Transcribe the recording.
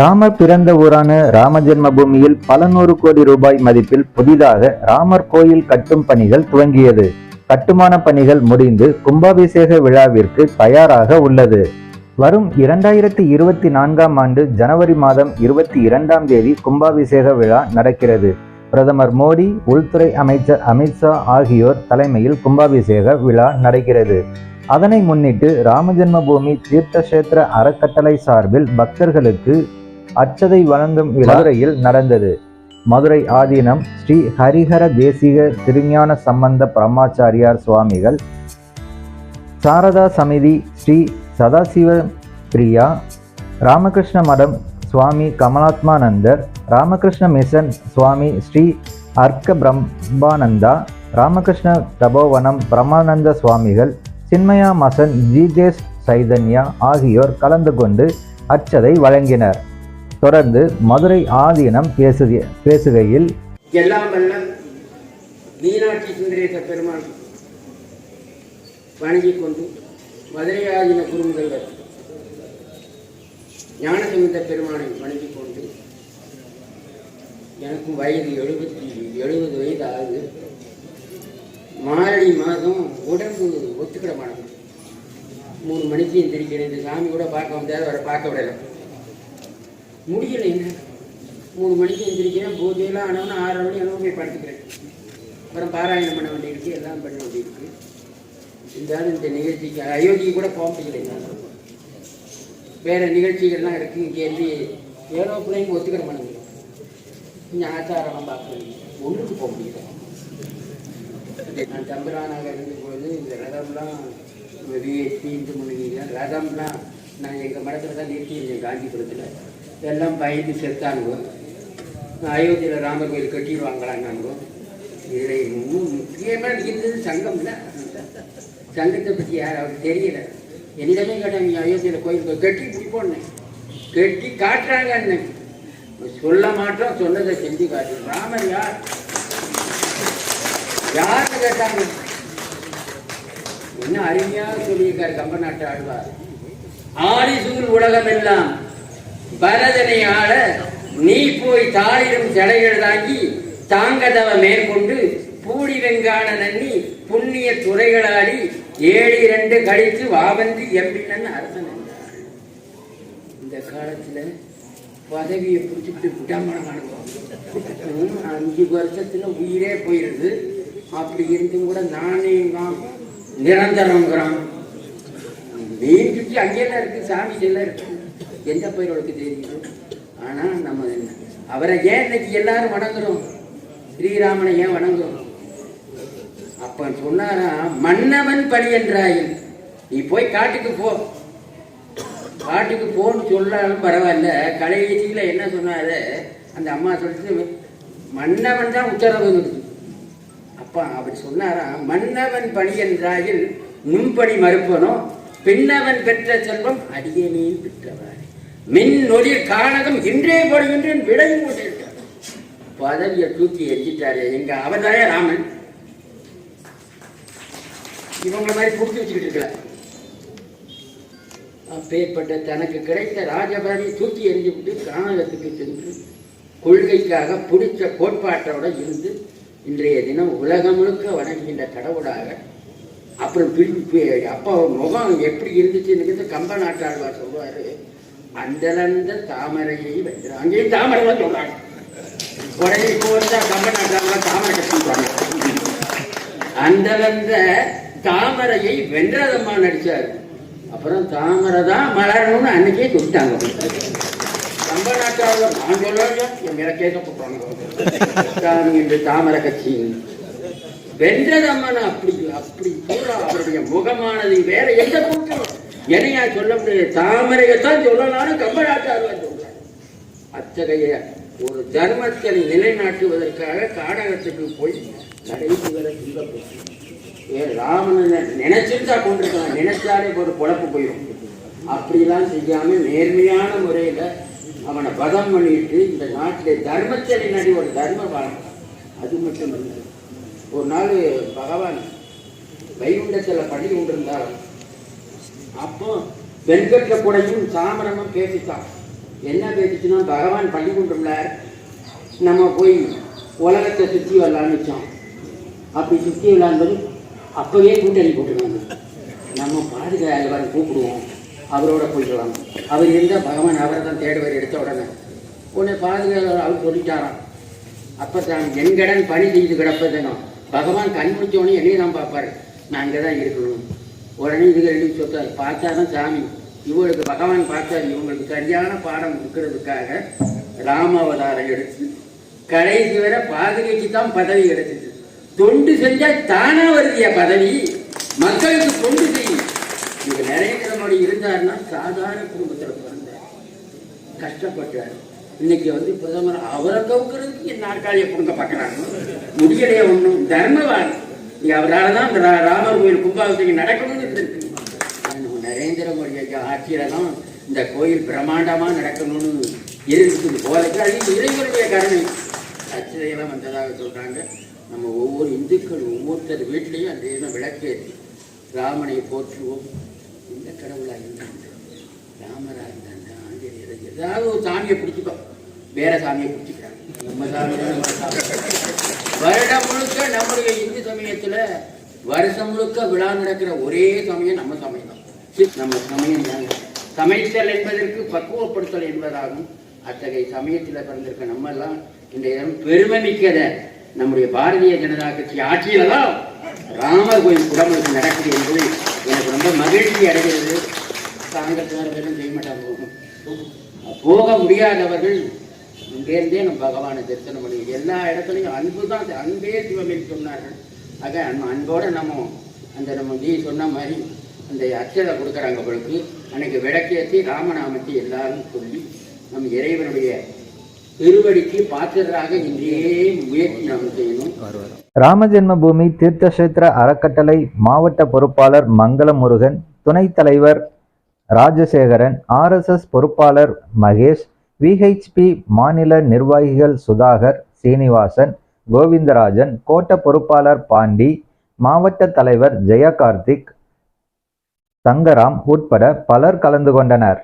ராமர் பிறந்த ஊரான ராமஜென்ம பூமியில் பல நூறு கோடி ரூபாய் மதிப்பில் புதிதாக ராமர் கோயில் கட்டும் பணிகள் துவங்கியது. கட்டுமான பணிகள் முடிந்து கும்பாபிஷேக விழாவிற்கு தயாராக உள்ளது. வரும் இரண்டாயிரத்தி இருபத்தி நான்காம் ஆண்டு ஜனவரி மாதம் இருபத்தி இரண்டாம் தேதி கும்பாபிஷேக விழா நடக்கிறது. பிரதமர் மோடி உள்துறை அமைச்சர் அமித்ஷா ஆகியோர் தலைமையில் கும்பாபிஷேக விழா நடக்கிறது. அதனை முன்னிட்டு ராமஜென்மபூமி தீர்த்தக்ஷேத்திர அறக்கட்டளை சார்பில் பக்தர்களுக்கு அச்சதை வழங்கும் மதுரையில் நடந்தது. மதுரை ஆதீனம் ஸ்ரீ ஹரிஹர தேசிக திருஞான சம்பந்த பிரம்மாச்சாரியார் சுவாமிகள் சாரதா சமிதி ஸ்ரீ சதாசிவ பிரியா ராமகிருஷ்ண மடம் சுவாமி கமலாத்மானந்தர் ராமகிருஷ்ண மிஷன் சுவாமி ஸ்ரீ அர்க்க பிரம்மானந்தா ராமகிருஷ்ண தபோவனம் பிரம்மானந்த சுவாமிகள் சின்மயா மசன் ஜீதேஷ் சைதன்யா ஆகியோர் கலந்து கொண்டு அச்சதை வழங்கினர். தொடர்ந்து மதுரை ஆதீனம் பேசுக பேசுகையில் எல்லாம் வல்ல மீனாட்சி சுந்தரேச பெருமாள் வணங்கி கொண்டு ஆதீன குருமுதல்வர் ஞானசம்பந்த பெருமானை வணங்கி கொண்டு எனக்கும் வயது எழுபத்தி எழுபது வயது ஆகுது மாரடி மாதம் உடம்பு ஒத்துக்கிட மாட்டேன் மூணு மணிக்கு எந்திரிக்கிறேன். இந்த சாமி கூட பார்க்க முடியாது அவரை பார்க்க விடலை. முடியலைங்க என்ன மூணு மணிக்கு எந்திரிக்கிறேன் பூஜையெல்லாம் ஆனவொன்னு ஆறரை மணி அளவு போய் படுத்துக்கிறேன். அப்புறம் பாராயணம் பண்ண வேண்டியிருக்கு எல்லாம் பண்ண வேண்டியிருக்கு. இருந்தாலும் இந்த நிகழ்ச்சிக்கு அயோத்திக்கு கூட போக முடியல வேறு நிகழ்ச்சிகள்லாம் இருக்கு இங்கேருந்து பிள்ளைங்க ஒத்துக்கிற மாட்டேங்குது கொஞ்சம் ஆச்சாரம்லாம் பார்க்கணும் ஒன்றுக்கு போக முடியல. நான் தம்பரானாக இருந்தபோது பொழுது இந்த ரதம்லாம் விஎஸ்பி இந்து முன்னணியில் ரதம்லாம் நான் எங்கள் மடத்தில் தான் நிறுத்தியிருந்தேன் காஞ்சிபுரத்தில் எல்லாம் பயந்து செத்தானுங்க அயோத்தியில் ராமர் கோயில் கட்டிடுவாங்களான்னாங்க இதில் இன்னும் முக்கியமாக இருந்தது சங்கம் இல்லை சங்கத்தை பற்றி யார் அவருக்கு தெரியல என்னிடமே கேட்டாங்க நீ அயோத்தியில் கோயில் கட்டி பிடிப்போன்னு கட்டி காட்டுறாங்க என்ன சொல்ல மாட்டோம் சொன்னதை செஞ்சு காட்டு ராமர் யார் யாருன்னு கேட்டாங்க என்ன அருமையாக சொல்லியிருக்காரு கம்பநாட்டு ஆழ்வார் ஆரிசூர் உலகம் எல்லாம் பரதனை ஆள நீ போய் தாளிடும் ஜடைகள் தாங்கி தாங்கதவ மேற்கொண்டு பூடி வெங்கான நன்னி புண்ணிய துறைகளாடி ஏழு இரண்டு கழித்து வாவந்தி எம்பினன் அரசன் என்றார் இந்த காலத்துல பதவியை பிடிச்சிட்டு விடாமலாம் அனுபவம் அஞ்சு வருஷத்துல உயிரே போயிருது. அப்படி இருந்தும் கூட நானே தான் நிரந்தரங்கிறான் மீன் சுற்றி அங்கேயெல்லாம் இருக்கு சாமி எல்லாம் இருக்கு. எந்த பயிரோளுக்கு தெரியுது? ஆனால் நம்ம அவரை ஏன் இன்னைக்கு எல்லாரும் வணங்குறோம்? ஸ்ரீராமனை ஏன் வணங்குறோம்? அப்ப சொன்னாரா மன்னவன் பணி என்றாயில் நீ போய் காட்டுக்கு போ. காட்டுக்கு போன்னு சொன்னாலும் பரவாயில்ல. கடைசியில் என்ன சொன்னாரு? அந்த அம்மா சொல்லிட்டு மன்னவன் தான் உத்தரவு அப்பா அவர் சொன்னாரா மன்னவன் பணி என்றாயில் நுண்பணி மறுப்பனும் பின்னவன் பெற்ற செல்வம் அடியேனில் பெற்றவாறு மின் நொடிர் காணகம் இன்றே படுகின்றேன் விடையும் கொண்டிருக்கார் பதவியை தூக்கி எரிஞ்சிட்டாரு எங்க அவதாய ராமன்? இவங்க மாதிரி பிடிச்சி வச்சுக்கிட்டு இருக்கல. அப்பேற்பட்ட தனக்கு கிடைத்த ராஜபதவி தூக்கி எரிஞ்சு விட்டு காணகத்துக்கு சென்று கொள்கைக்காக பிடிச்ச கோட்பாட்டோட இருந்து இன்றைய தினம் உலகம் முழுக்க வணங்குகின்ற கடவுளாக அப்புறம் பிரிப்பு அப்போ முகம் எப்படி இருந்துச்சுன்னு கம்ப நாட்டாழ்வார் சொல்லுவாரு அந்தலந்த தாமரையை வென்றான் அங்கேயும் தாமரை தான் சொல்றாங்க. உடனே இப்போ வந்து கம்ப தாமரை கட்டிடுவாங்க அந்தலந்த தாமரையை வென்றதம்மா நடிச்சாரு. அப்புறம் தாமரை தான் மலரணும்னு அன்னைக்கே சொல்லிட்டாங்க. கம்ப நாட்டாழ்வார் நான் சொல்லுவாங்க என் மேல கேட்க என்று தாமரை கட்சின்னு. வென்றதம்மன் அப்படி அப்படி பூரா அவருடைய முகமானது வேற எந்த கூட்டம் என்னையா சொல்ல முடியாது தாமரையத்தான் சொல்லலாம்னு கம்பராட்டார்வார் சொல்றார். அத்தகைய ஒரு தர்மத்தை நிலைநாட்டுவதற்காக காடகத்துக்கு போய் கடைசிவரை ஏ ராமனை நினைச்சிருந்தா கொண்டிருக்கலாம். நினைச்சாலே ஒரு பொழப்பு போயிடும் அப்படிலாம் செய்யாம நேர்மையான முறையில அவனை பதம் பண்ணிட்டு இந்த நாட்டிலே தர்மத்தை நடி ஒரு தர்ம வாழ்க்கை அது மட்டும் இல்லை ஒரு நாள் பகவான் வைகுண்டத்தில் பண்ணி கொண்டிருந்தாலும் அப்போ வெண்கட்ட கூடையும் சாமரமும் பேசித்தான். என்ன பேசிச்சுன்னா பகவான் பள்ளி நம்ம போய் உலகத்தை சுற்றி வரலான்னு வச்சோம் அப்படி சுற்றி விளாண்டது அப்போவே கூட்டணி போட்டுருவாங்க நம்ம பாதுகாவலரை கூப்பிடுவோம். அவரோட போய்க்கலாம் அவர் இருந்தால் பகவான் அவரை தான் தேடுவார் எடுத்த உடனே. உடனே பாதுகாவலர் அவர் சொல்லிட்டாராம். அப்போ தான் என் கடன் பணி செய்து கிடப்பதுனும் பகவான் கண் முடிச்சோடனே என்னையும் தான் பார்ப்பார். நான் அங்கே தான் இருக்கணும். உடனே இது எழுதி சொல்றாரு பார்த்தாதான் சாமி. இவங்களுக்கு பகவான் பார்த்தார் இவங்களுக்கு சரியான பாடம் கொடுக்கறதுக்காக ராமாவதாரம் எடுத்து கடைசி வரை பாதுகைக்கு தான் பதவி எடுத்துச்சு. தொண்டு செஞ்சால் தானா வருதிய பதவி. மக்களுக்கு தொண்டு செய்யும். இங்க நரேந்திர மோடி இருந்தாருன்னா சாதாரண குடும்பத்தில் பிறந்தார். கஷ்டப்பட்டார். இன்னைக்கு வந்து பிரதமர் அவரை கவுக்கிறதுக்கு என் நாற்காலியை கொடுக்க பார்க்குறாங்க முடியலையே ஒன்றும் தர்மவான் அவரால் தான் இந்த ராமர் கோயில் கும்பாபிஷேகம் நடக்கணும்னு இருந்திருக்கு நரேந்திர மோடி ஐயா ஆட்சியில தான் இந்த கோயில் பிரம்மாண்டமாக நடக்கணும்னு இருக்குது போலக்கு அது இறைவனுடைய கருணை. அச்சதையெல்லாம் வந்ததாக சொல்கிறாங்க நம்ம ஒவ்வொரு இந்துக்கள் ஒவ்வொருத்தர் வீட்லேயும் அந்த இதை விளக்கேற்றி ராமனை போற்றுவோம். இந்த கடவுளாக இருந்தாங்க ராமராக இருந்தாங்க ஆஞ்சநேயர் ஏதாவது ஒரு சாமியை பிடிச்சிக்கோ வேற சாமியை பிடிச்சிக்கிறாங்க. நம்ம சாமி நம்ம சாமி. வருடம் முழுக்க நம்முடைய இந்து சமயத்துல வருஷம் முழுக்க விழா நடக்கிற ஒரே சமயம் நம்ம சமயம் தான் நம்ம சமயம் தாங்க. சமைத்தல் என்பதற்கு பக்குவப்படுத்தல் என்பதாகும். அத்தகைய சமயத்தில் பிறந்திருக்க நம்ம எல்லாம் இந்த இடம் பெருமை மிக்கத நம்முடைய பாரதிய ஜனதா கட்சி ஆட்சியில தான் ராமர் கோயில் குடமுழுக்கு நடக்குது என்பது எனக்கு ரொம்ப மகிழ்ச்சி அடைகிறது. காங்கிரஸ் செய்ய மாட்டாங்க. போக முடியாதவர்கள் இங்கேருந்தே நம்ம பகவானை தரிசனம் பண்ணி எல்லா இடத்துலையும் அன்பு தான் அன்பே சிவமேல் சொன்னார்கள். ஆக நம்ம அன்போட நம்ம அந்த நம்ம நீ சொன்ன மாதிரி அந்த அச்சதை கொடுக்குறாங்க அவளுக்கு அன்னைக்கு விளக்கேற்றி ராமநாமத்தை எல்லாரும் சொல்லி நம்ம இறைவனுடைய திருவடிக்கு பாத்திரராக இன்றையே முயற்சி நாம் செய்யணும். ராம ஜென்மபூமி தீர்த்தக்ஷேத்திர அறக்கட்டளை மாவட்ட பொறுப்பாளர் மங்கள முருகன் துணைத் தலைவர் ராஜசேகரன் ஆர்எஸ்எஸ் பொறுப்பாளர் மகேஷ் விஹெச்பி மாநில நிர்வாகிகள் சுதாகர் சீனிவாசன் கோவிந்தராஜன் கோட்ட பொறுப்பாளர் பாண்டி மாவட்ட தலைவர் ஜெயகார்த்திக் தங்கராம் உட்பட பலர் கலந்து கொண்டனர்.